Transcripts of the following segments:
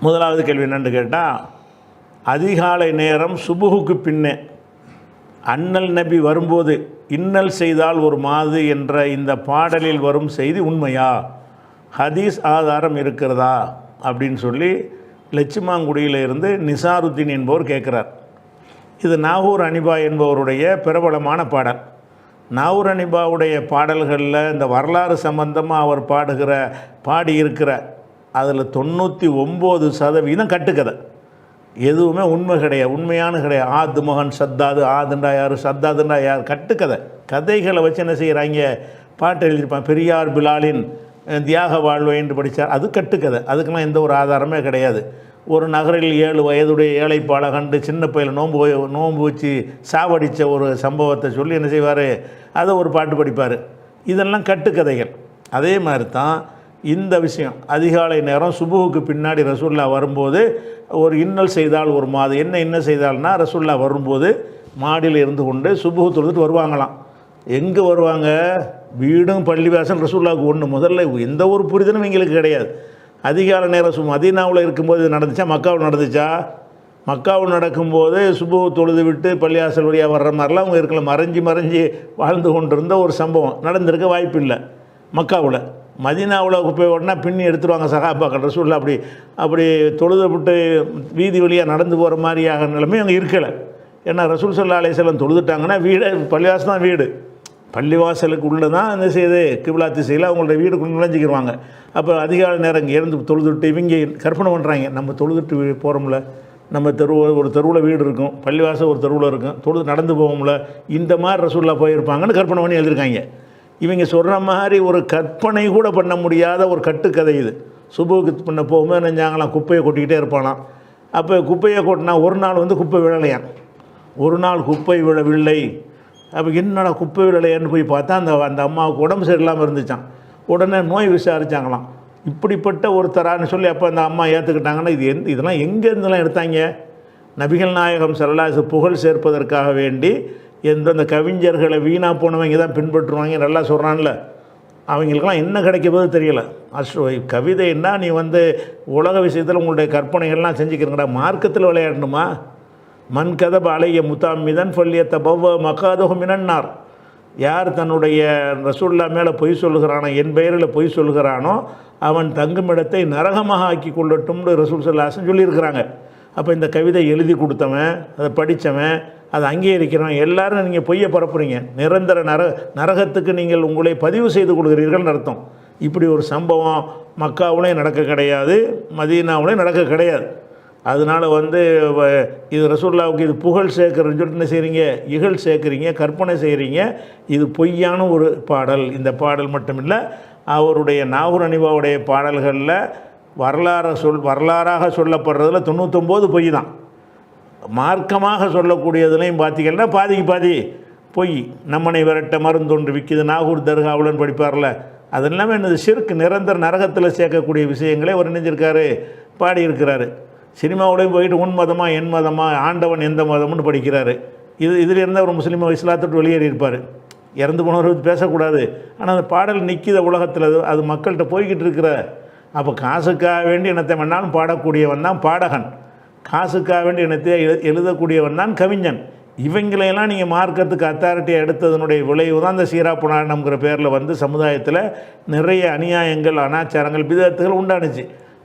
முதலாவது கேள்வி என்னென்னு கேட்டால் அதிகாலை நேரம் சுபுகுக்கு பின்னே அண்ணல் நபி வரும்போது இன்னல் செய்தால் ஒரு மாது என்ற இந்த பாடலில் வரும் செய்தி உண்மையா? ஹதீஸ் ஆதாரம் இருக்கிறதா? அப்படின்னு சொல்லி லட்சுமாங்குடியில் இருந்து நிசாருத்தீன் என்பவர் கேட்குறார். இது நாகூர் அனிபா என்பவருடைய பிரபலமான பாடல். நாகூர் அனிபாவுடைய பாடல்களில் இந்த வரலாறு சம்பந்தமாக அவர் பாடுகிற பாடியிருக்கிற அதில் தொண்ணூற்றி ஒம்பது சதவீதம் கட்டுக்கதை. எதுவுமே உண்மை கிடையாது. உண்மையான கிடையாது. ஆத்து மகன் சத்தாது ஆதுண்டா யார்? சத்தாதுண்டா யார்? கட்டுக்கதை. கதைகளை வச்சு என்ன செய்கிறாங்க பாட்டு எழுதியிருப்பான் பெரியார் பிலாலின் தியாக வாழ்வை என்று படித்தார் அது கட்டுக்கதை. அதுக்கெல்லாம் எந்த ஒரு ஆதாரமே கிடையாது. ஒரு நகரில் ஏழு வயதுடைய ஏழைப்பாளை கண்டு சின்ன பையில் நோன்பு நோன்பு வச்சு சாவடித்த ஒரு சம்பவத்தை சொல்லி என்ன செய்வார்? அதை ஒரு பாட்டு படிப்பார். இதெல்லாம் கட்டுக்கதைகள். அதே மாதிரி தான் இந்த விஷயம். அதிகாலை நேரம் சுபுவுக்கு பின்னாடி ரசுல்லா வரும்போது ஒரு இன்னல் செய்தால் ஒரு மாதம். என்ன இன்னல் செய்தால்னா ரசுல்லா வரும்போது மாடியில் இருந்து கொண்டு சுபுகு தொழுதுட்டு வருவாங்களாம். எங்கே வருவாங்க? வீடும் பள்ளிவாசல் ரசுல்லாவுக்கு ஒன்று முதல்ல எந்த ஒரு புரிதலும் எங்களுக்கு கிடையாது. அதிகாலை நேரம் சு மதீனாவில் இருக்கும்போது இது நடந்துச்சா? மக்காவில் நடந்துச்சா? மக்காவில் நடக்கும்போது சுபு தொழுது விட்டு பள்ளியாசல் வழியாக வர்ற மாதிரிலாம் அவங்க இருக்கலாம் மறைஞ்சி மறைஞ்சி வாழ்ந்து கொண்டிருந்த ஒரு சம்பவம். நடந்திருக்க வாய்ப்பு இல்லை மக்காவில். மதினாவில் குப்பை உடனே பின்னி எடுத்துருவாங்க சகாபாக்கள் ரசூல்லா அப்படி அப்படி தொழுது விட்டு வீதி வழியாக நடந்து போகிற மாதிரியாக நிலைமை அங்கே இருக்கலை. ஏன்னா ரசூல் சல்லா அலையம் தொழுதுட்டாங்கன்னா வீடு பள்ளிவாசல் தான் வீடு. பள்ளிவாசலுக்கு உள்ளே தான் என்ன செய்யுது? கிபிலா திசையில் அவங்களோட கொண்டு நுழைஞ்சிக்கிடுவாங்க அப்போ அதிகாலை நேரம் இங்கே இருந்து தொழுதுட்டு இவங்க கற்பனை பண்ணுறாங்க நம்ம தொழுதுட்டு போகிறோம்ல நம்ம தெரு ஒரு தெருவில் வீடு இருக்கும். பள்ளிவாசல் ஒரு தெருவில் இருக்கும். தொழுது நடந்து போவோம்ல. இந்த மாதிரி ரசூல்லா போயிருப்பாங்கன்னு கற்பனை பண்ணி எழுதியிருக்காங்க. இவங்க சொல்கிற மாதிரி ஒரு கற்பனை கூட பண்ண முடியாத ஒரு கட்டுக்கதை இது. சுபுக்கு பண்ண போகும்போது நினைஞ்சாங்களாம் குப்பையை கொட்டிக்கிட்டே இருப்பானாம் அப்போ குப்பையை கொட்டினா ஒரு நாள் வந்து குப்பை விழலையான் ஒரு நாள் குப்பை விழவில்லை. அப்போ என்னடா குப்பை விழலையான்னு போய் பார்த்தா அந்த அந்த அம்மாவுக்கு உடம்பு சரியில்லாமல் இருந்துச்சான் உடனே நோய் விசாரித்தாங்களாம் இப்படிப்பட்ட ஒருத்தரான்னு சொல்லி அப்போ அந்த அம்மா ஏற்றுக்கிட்டாங்கன்னா இது எந்த இதெல்லாம் எங்கேருந்துலாம் எடுத்தாங்க? நபிகள் நாயகம் சரலாசு புகழ் சேர்ப்பதற்காக வேண்டி எந்தெந்த கவிஞர்களை வீணாக போனவங்க தான் பின்பற்றுவாங்க நல்லா சொல்கிறான்ல அவங்களுக்கெல்லாம் என்ன கிடைக்க போது தெரியல. அஸ்ரோ கவிதைன்னா நீ வந்து உலக விஷயத்தில் உங்களுடைய கற்பனைகள்லாம் செஞ்சுக்கிறீங்கடா. மார்க்கத்தில் விளையாடணுமா? மண் கதப அலைய முத்தாமிதன் சொல்லிய தபவ மகாதகம் மினன்னார். யார் தன்னுடைய ரசூல்லா மேலே பொய் சொல்லுகிறானோ என் பெயரில் பொய் சொல்லுகிறானோ அவன் தங்குமிடத்தை நரகமாக ஆக்கி கொள்ளட்டும்னு ரசூல் சொல்லாசன் சொல்லியிருக்கிறாங்க. அப்போ இந்த கவிதை எழுதி கொடுத்தவன் அதை படித்தவன் அதை அங்கீகரிக்கிறோம் எல்லாரும் நீங்கள் பொய்யை பரப்புறீங்க. நிரந்தர நர நரகத்துக்கு நீங்கள் உங்களை பதிவு செய்து கொள்கிறீர்கள்னு அர்த்தம். இப்படி ஒரு சம்பவம் மக்காவுலேயும் நடக்க கிடையாது மதீனாவுலேயும் நடக்க கிடையாது. அதனால் வந்து வ- இது ரசூல்லாவுக்கு இது புகழ் சேர்க்குறன்னு சொல்லிட்டு என்ன செய்கிறீங்க இகழ் சேர்க்குறீங்க கற்பனை செய்கிறீங்க இது பொய்யான ஒரு பாடல். இந்த பாடல் மட்டுமில்லை அவருடைய நாகூர் அனிபாவுடைய பாடல்களில் வரலாறு சொல் வரலாறாக சொல்லப்படுறதுல தொண்ணூத்தொம்போது பொய் தான். மார்க்கமாக சொல்லக்கூடியதுலையும் பார்த்தீங்கன்னா பாதிக்கு பாதி பொய் நம்மனை விரட்ட மருந்தொன்று விற்கிது நாகூர் தர்காவுலன்னு படிப்பார்ல. அது இல்லாமல் என்னது சிறுக்கு நிரந்தர நரகத்தில் சேர்க்கக்கூடிய விஷயங்களே அவர் நினைஞ்சிருக்காரு பாடியிருக்கிறாரு. சினிமாவுடையும் போயிட்டு உன் மதமா என் மதமா ஆண்டவன் எந்த மதம்னு படிக்கிறாரு. இது இதில் இருந்தால் ஒரு முஸ்லீம் இஸ்லாத்துட்டு வெளியேறி இருப்பார் இறந்து போனவர் பேசக்கூடாது. ஆனால் அந்த பாடல் நிற்கித உலகத்தில் அது அது மக்கள்கிட்ட போய்கிட்டு இருக்கிற அப்போ காசுக்காக வேண்டி என்னத்தை வேணாலும் பாடக்கூடியவன் தான் பாடகன். காசுக்காக வேண்டி இனத்தையே எழு எழுதக்கூடியவன் தான் கவிஞன். இவங்களையெல்லாம் நீங்கள் மார்க்கத்துக்கு அத்தாரிட்டியை எடுத்ததனுடைய விளைவு தான் இந்த சீரா புராணம்ங்கிற பேரில் வந்து சமுதாயத்தில் நிறைய அநியாயங்கள் அனாச்சாரங்கள் விதத்துகள் உண்டானுச்சு.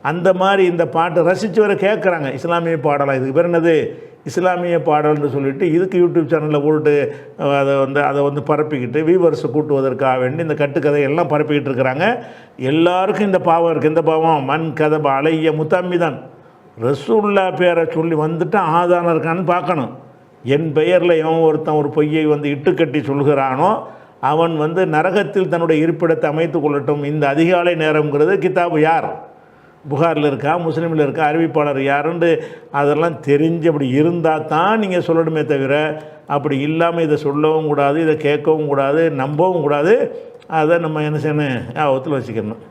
அந்த மாதிரி இந்த பாட்டை ரசித்து வர கேட்குறாங்க இஸ்லாமிய பாடலாம் இதுக்கு பேர் என்னது? இஸ்லாமிய பாடல்னு சொல்லிட்டு இதுக்கு யூடியூப் சேனலில் போட்டு அதை வந்து அதை வந்து பரப்பிக்கிட்டு வியூவர்ஸை கூட்டுவதற்காக வேண்டி இந்த கட்டுக்கதை எல்லாம் பரப்பிக்கிட்டு இருக்கிறாங்க. எல்லாருக்கும் இந்த பாவம் இருக்குது இந்த பாவம்? மண் கதப அலைய முத்தம்மிதான். ரசூல்லா பேரை சொல்லி வந்துட்டு ஆதாரம் இருக்கான்னு பார்க்கணும். என் பெயரில் எவன் ஒருத்தன் ஒரு பொய்யை வந்து இட்டுக்கட்டி சொல்கிறானோ அவன் வந்து நரகத்தில் தன்னுடைய இருப்பிடத்தை அமைத்து கொள்ளட்டும். இந்த அதிகாலை நேரம்ங்கிறது கிதாபு யார்? புகாரில் இருக்கா முஸ்லீமில் இருக்கா அறிவிப்பாளர் யாருன்னு அதெல்லாம் தெரிஞ்சு அப்படி இருந்தால் தான் நீங்கள் சொல்லணுமே தவிர அப்படி இல்லாமல் இதை சொல்லவும் கூடாது இதை கேட்கவும் கூடாது நம்பவும் கூடாது. அதை நம்ம என்ன செய்யணும்? ஆபத்தில் வச்சுக்கணும்.